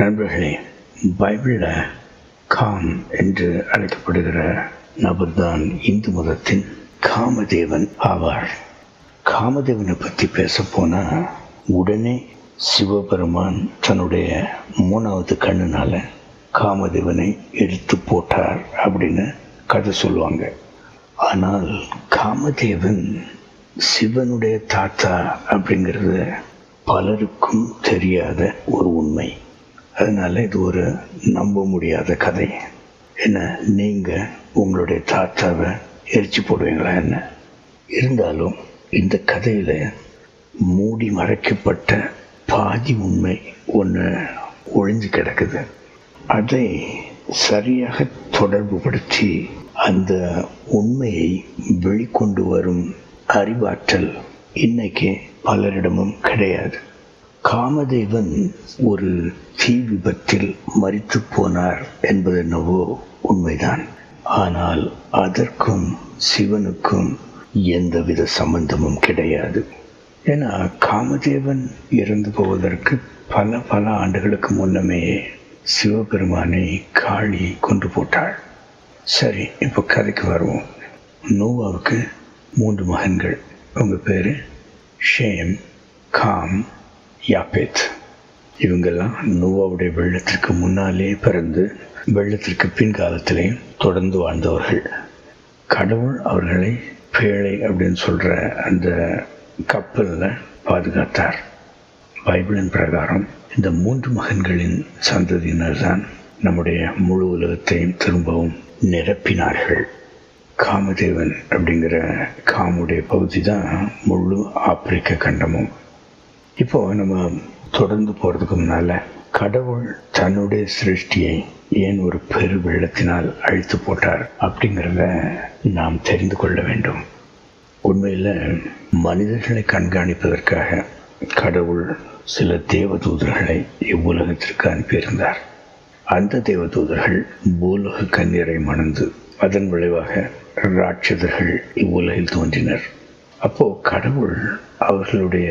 நண்பர்களே பைபிளில் காம் என்று அழைக்கப்படுகிற நபர்தான் இந்து மதத்தின் காமதேவன் ஆவார். காமதேவனை பற்றி பேச போனால் உடனே சிவபெருமான் தன்னுடைய மூணாவது கண்ணுனால காமதேவனை எடுத்து போட்டார் அப்படின்னு கதை சொல்லுவாங்க. ஆனால் காமதேவன் சிவனுடைய தாத்தா அப்படிங்கிறது பலருக்கும் தெரியாத ஒரு உண்மை. அதனால் இது ஒரு நம்ப முடியாத கதை. என்ன நீங்கள் உங்களுடைய தாத்தாவை எரிச்சு போடுவீங்களா என்ன? இருந்தாலும் இந்த கதையில் மூடி மறைக்கப்பட்ட பாதி உண்மை ஒன்று ஒழிஞ்சு கிடக்குது. அதை சரியாக தொடர்புபடுத்தி அந்த உண்மையை வெளிக்கொண்டு வரும் அறிவாற்றல் இன்னைக்கு பலரிடமும் கிடையாது. காமதேவன் ஒரு தீ விபத்தில் மறித்து போனார் என்பது என்னவோ உண்மைதான். ஆனால் அதற்கும் சிவனுக்கும் எந்தவித சம்பந்தமும் கிடையாது. ஏன்னா காமதேவன் இறந்து போவதற்கு பல பல ஆண்டுகளுக்கு முன்னமே சிவபெருமானை காளி கொண்டு போட்டாள். சரி இப்போ கதைக்கு வருவோம். நோவாவுக்கு மூன்று மகன்கள். உங்கள் பேர்? ஷேம் காம் யாபேத் இவங்கெல்லாம் நோவாவுடைய வெள்ளத்திற்கு முன்னாலே பிறந்து வெள்ளத்திற்கு பின்காலத்திலேயும் தொடர்ந்து வாழ்ந்தவர்கள். கடவுள் அவர்களை பேழை அப்படின்னு சொல்கிற அந்த கப்பலில் பாதுகாத்தார். பைபிளின் பிரகாரம் இந்த மூன்று மகன்களின் சந்ததியினர் தான் நம்முடைய முழு உலகத்தையும் திரும்பவும் நிரப்பினார்கள். காமதேவன் அப்படிங்கிற காமுடைய பகுதி தான் முழு ஆப்பிரிக்க கண்டமும். இப்போ நம்ம தொடர்ந்து போகிறதுக்கு முன்னால் கடவுள் தன்னுடைய சிருஷ்டியை ஏன் ஒரு பெரு வெள்ளத்தினால் அழித்து போட்டார் அப்படிங்கிறத நாம் தெரிந்து கொள்ள வேண்டும். உண்மையில் மனிதர்களை கண்காணிப்பதற்காக கடவுள் சில தேவதூதர்களை இவ்வுலகத்திற்கு அனுப்பியிருந்தார். அந்த தேவதூதர்கள் பூலோக கண்ணீரை மணந்து அதன் விளைவாக ராட்சதர்கள் இவ்வுலகில் தோன்றினர். அப்போ கடவுள் அவர்களுடைய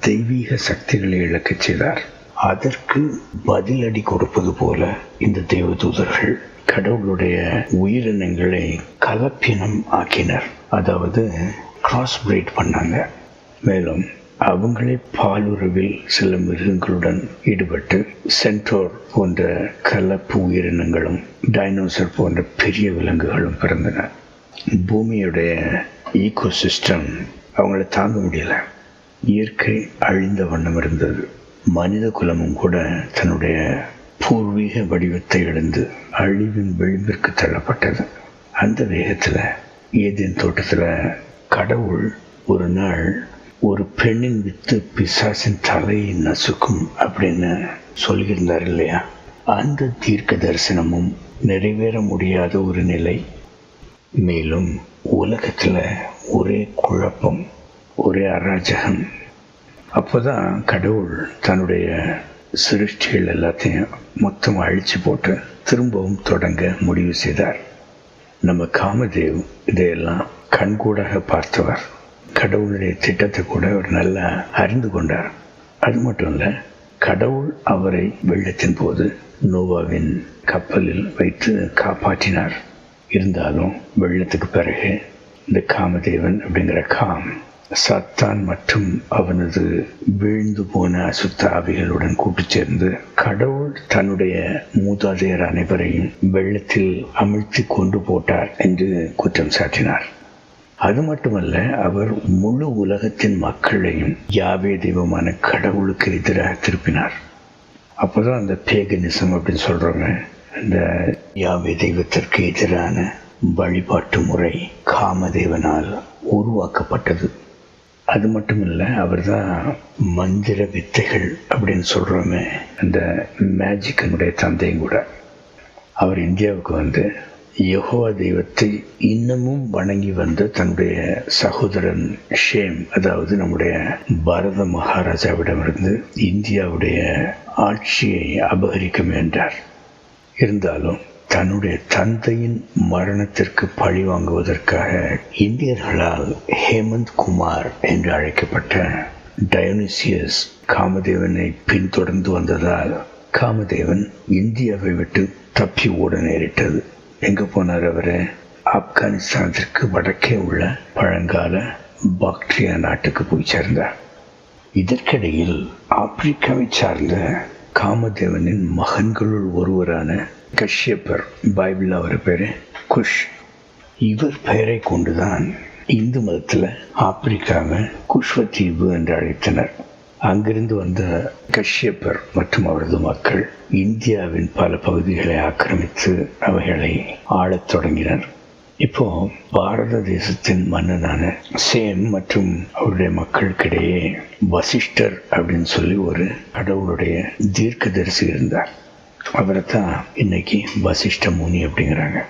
தெய்வீக சக்திகளை இழக்கச் செய்தார். அதற்கு பதிலடி கொடுப்பது போல இந்த தேவதூதர்கள் கடவுளுடைய உயிரினங்களை கலப்பினம் ஆக்கினர். அதாவது கிராஸ் பிரீட் பண்ணாங்க. மேலும் அவங்களே பாலுறவில் சில மிருகங்களுடன் ஈடுபட்டு சென்டோர் போன்ற கலப்பு உயிரினங்களும் டைனோசர் போன்ற பெரிய விலங்குகளும் பிறந்தன. பூமியுடைய ஈகோ சிஸ்டம் அவங்கள தாங்க முடியலை. இயற்கை அழிந்த வண்ணம் இருந்தது. மனித குலமும் கூட தன்னுடைய பூர்வீக வடிவத்தை இழந்து அழிவின் விளிம்பிற்கு தள்ளப்பட்டது. அந்த வேகத்தில் ஏதேன் தோட்டத்தில் கடவுள் ஒரு நாள் ஒரு பெண்ணின் வித்து பிசாசின் தலையை நசுக்கும் அப்படின்னு சொல்லியிருந்தார் இல்லையா? அந்த தீர்க்க தரிசனமும் நிறைவேற முடியாத ஒரு நிலை. மேலும் உலகத்தில் ஒரே குழப்பம். ஒரே அராஜகம். அப்போதான் கடவுள் தன்னுடைய சிருஷ்டிகள் எல்லாத்தையும் மொத்தம் அழிச்சு போட்டு திரும்பவும் தொடங்க முடிவு செய்தார். நம்ம காமதேவ் இதையெல்லாம் கண்கூடாக பார்த்தவர். கடவுளுடைய திட்டத்தை கூட அவர் நல்லா அறிந்து கொண்டார். அது மட்டும் இல்லை கடவுள் அவரை வெள்ளத்தின் போது நோவாவின் கப்பலில் வைத்து காப்பாற்றினார். இருந்தாலும் வெள்ளத்துக்கு பிறகு இந்த காமதேவன் அப்படிங்கிற காம் சத்தான் மற்றும் அவனது வீழ்ந்து போன அசுத்த ஆவிகளுடன் கூட்டு சேர்ந்து கடவுள் தன்னுடைய மூதாதையர் அனைவரையும் வெள்ளத்தில் அமிழ்த்தி கொண்டு போட்டார் என்று குற்றம் சாட்டினார். அது மட்டுமல்ல அவர் முழு உலகத்தின் மக்களையும் யாவே தெய்வமான கடவுளுக்கு எதிராக திருப்பினார். அப்போதான் அந்த பேகனிசம் அப்படின்னு சொல்றவங்க அந்த யாவே தெய்வத்திற்கு எதிரான வழிபாட்டு முறை காமதேவனால் உருவாக்கப்பட்டது. அது மட்டும் இல்லை அவர் தான் மந்திர வித்தைகள் அப்படின்னு சொல்கிறோமே அந்த மேஜிக்கனுடைய தந்தையும் கூட. அவர் இந்தியாவுக்கு வந்து யகோவா தெய்வத்தை இன்னமும் வணங்கி வந்த தன்னுடைய சகோதரன் ஷேம் அதாவது நம்முடைய பாரத மகாராஜாவிடமிருந்து இந்தியாவுடைய ஆட்சியை அபகரிக்க முயன்றார் இருந்தாலும் தன்னுடைய தந்தையின் மரணத்திற்கு பழி வாங்குவதற்காக இந்தியர்களால் ஹேமந்த் குமார் என்று அழைக்கப்பட்ட டயோனிசியஸ் காமதேவனை பின்தொடர்ந்து வந்ததால் காமதேவன் இந்தியாவை விட்டு தப்பி ஓட நேரிட்டது. எங்க போனார் அவரு? ஆப்கானிஸ்தானத்திற்கு வடக்கே உள்ள பழங்கால பாக்டீரியா நாட்டுக்கு போய் சேர்ந்தார். இதற்கிடையில் ஆப்பிரிக்காவை சார்ந்த காமதேவனின் மகன்களுள் ஒருவரான கஷ்யப்பர் பைபிள் அவர் பேர் குஷ். இவர் பெயரை கொண்டுதான் இந்து மதத்தில் ஆப்பிரிக்காவை குஷ்வத்தீவு என்று அழைத்தனர். அங்கிருந்து வந்த கஷ்யப்பர் மற்றும் அவரது மக்கள் இந்தியாவின் பல பகுதிகளை ஆக்கிரமித்து அவைகளை ஆளத் தொடங்கினர். இப்போ பாரத தேசத்தின் மன்னனான சேம் மற்றும் அவருடைய மக்களுக்கிடையே வசிஷ்டர் அப்படின்னு சொல்லி ஒரு கடவுளுடைய தீர்க்கதரிசி இருந்தார். அவரை தான் இன்னைக்கு வசிஷ்ட முனி அப்படிங்கிறாங்க.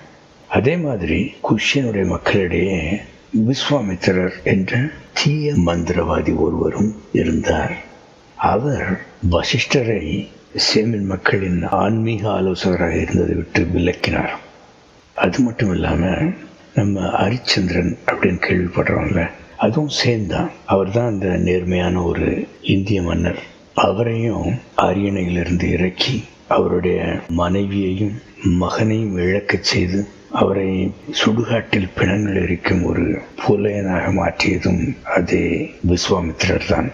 அதே மாதிரி குஷியனுடைய மக்களிடையே விஸ்வாமித்திரர் என்ற தீய மந்திரவாதி ஒருவரும் இருந்தார். அவர் வசிஷ்டரை சேமின் மக்களின் ஆன்மீக ஆலோசகராக இருந்ததை விட்டு விலக்கினார். அது மட்டும் இல்லாமல் நம்ம ஹரிச்சந்திரன் அப்படின்னு கேள்விப்படுறோம்ல அதுவும் சேர்ந்தான் அவர் தான் அந்த நேர்மையான ஒரு இந்திய மன்னர். அவரையும் அரியணையிலிருந்து இறக்கி அவருடைய மனைவியையும் மகனையும் இழக்கச் செய்து அவரை சுடுகாட்டில் பிணங்கள் இருக்கும் ஒரு புலையனாக மாற்றியதும் அதே விஸ்வாமித்திரர் தான்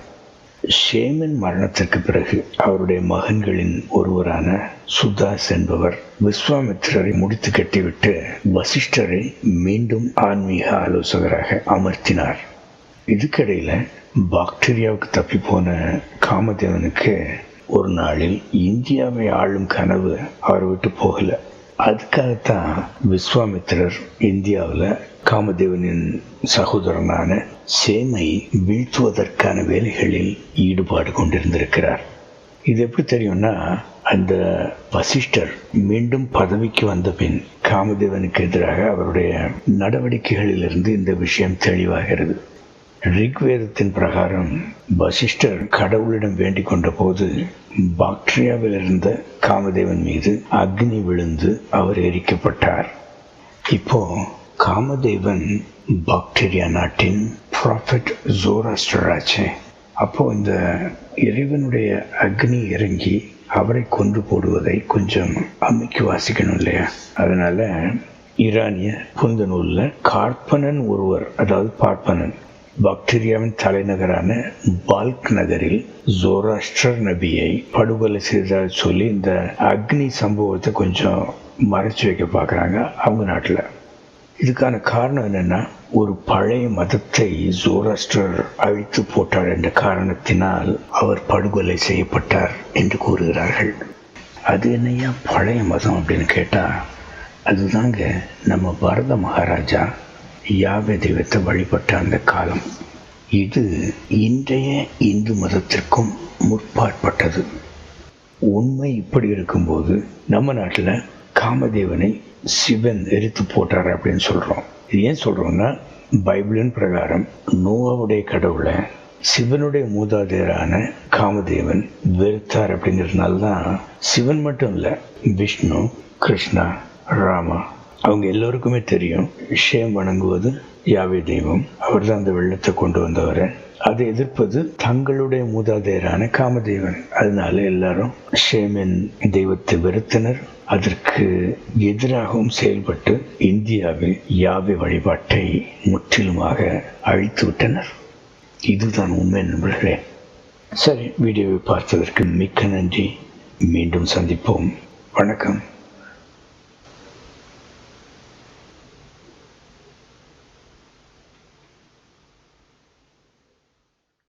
ஷேமன் மரணத்திற்கு பிறகு அவருடைய மகன்களின் ஒருவரான சுதாஸ் என்பவர் விஸ்வாமித்திரரை முடித்து கட்டிவிட்டு வசிஷ்டரை மீண்டும் ஆன்மீக ஆலோசகராக அமர்த்தினார். இதுக்கிடையில் பாக்டீரியாவுக்கு தப்பி போன காமதேவனுக்கு ஒரு நாளில் இந்தியாவை ஆளும் கனவு அவரை விட்டு போகல. அதுக்காகத்தான் விஸ்வாமித்திரர் இந்தியாவில் காமதேவனின் சகோதரனான சேமை வீழ்த்துவதற்கான வேலைகளில் ஈடுபாடு கொண்டிருந்திருக்கிறார். இது எப்படி தெரியும்னா அந்த வசிஷ்டர் மீண்டும் பதவிக்கு வந்த பின் காமதேவனுக்கு எதிராக அவருடைய நடவடிக்கைகளிலிருந்து இந்த விஷயம் தெளிவாகிறது. ரிக்வேதத்தின் பிரகாரம் வசிஷ்டர் கடவுளிடம் வேண்டிக் கொண்ட போது பாக்டீரியாவில் இருந்த காமதேவன் மீது அக்னி விழுந்து அவர் எரிக்கப்பட்டார். இப்போ காமதேவன் பாக்டீரியா நாட்டின் ப்ராஃபிட் ஜோராஸ்டராச்சே அப்போ இந்த இறைவனுடைய அக்னி இறங்கி அவரை கொண்டு போடுவதை கொஞ்சம் அமைக்கி வாசிக்கணும் இல்லையா? அதனால ஈரானிய புந்த நூலில் கார்பனன் ஒருவர் அதாவது பார்ப்பனன் பாக்டீரியாவின் தலைநகரான பால்க் நகரில் ஜோராஷ்டர் நபியை படுகொலை செய்ததாக சொல்லி இந்த அக்னி சம்பவத்தை கொஞ்சம் மறைச்சு வைக்க பார்க்குறாங்க அவங்க நாட்டில். இதுக்கான காரணம் என்னென்னா ஒரு பழைய மதத்தை ஜோராஸ்டர் அழித்து போட்டார் என்ற காரணத்தினால் அவர் படுகொலை செய்யப்பட்டார் என்று கூறுகிறார்கள். அது என்னையா பழைய மதம் அப்படின்னு கேட்டால் அதுதாங்க நம்ம பாரத மகாராஜா யாவை தெய்வத்தை வழிபட்ட அந்த காலம். இது இன்றைய இந்து மதத்திற்கும் முற்பாற்பட்டது. உண்மை இப்படி இருக்கும்போது நம்ம நாட்டில் காமதேவனை சிவன் எரித்து போட்டார் அப்படின்னு சொல்கிறோம் இது ஏன் சொல்கிறோம்னா பைபிளின் பிரகாரம் நோவாவுடைய கடவுளை சிவனுடைய மூதாதையரான காமதேவன் வெறுத்தார் அப்படிங்கிறதுனால தான் சிவன் மட்டும் இல்லை விஷ்ணு கிருஷ்ணா ராமா அவங்க எல்லோருக்குமே தெரியும் ஷேம் வணங்குவது யாவே தெய்வம். அவர் தான் அந்த வெள்ளத்தை கொண்டு வந்தவர். அதை எதிர்ப்பது தங்களுடைய மூதாதையரான காமதேவன். அதனால எல்லாரும் ஷேமின் தெய்வத்தை வெறுத்தனர். அதற்கு எதிராகவும் செயல்பட்டு இந்தியாவில் யாவை வழிபாட்டை முற்றிலுமாக அழித்து விட்டனர். இதுதான் உண்மை நண்பர்களே. சரி வீடியோவை பார்த்ததற்கு மிக்க நன்றி. மீண்டும் சந்திப்போம். வணக்கம்.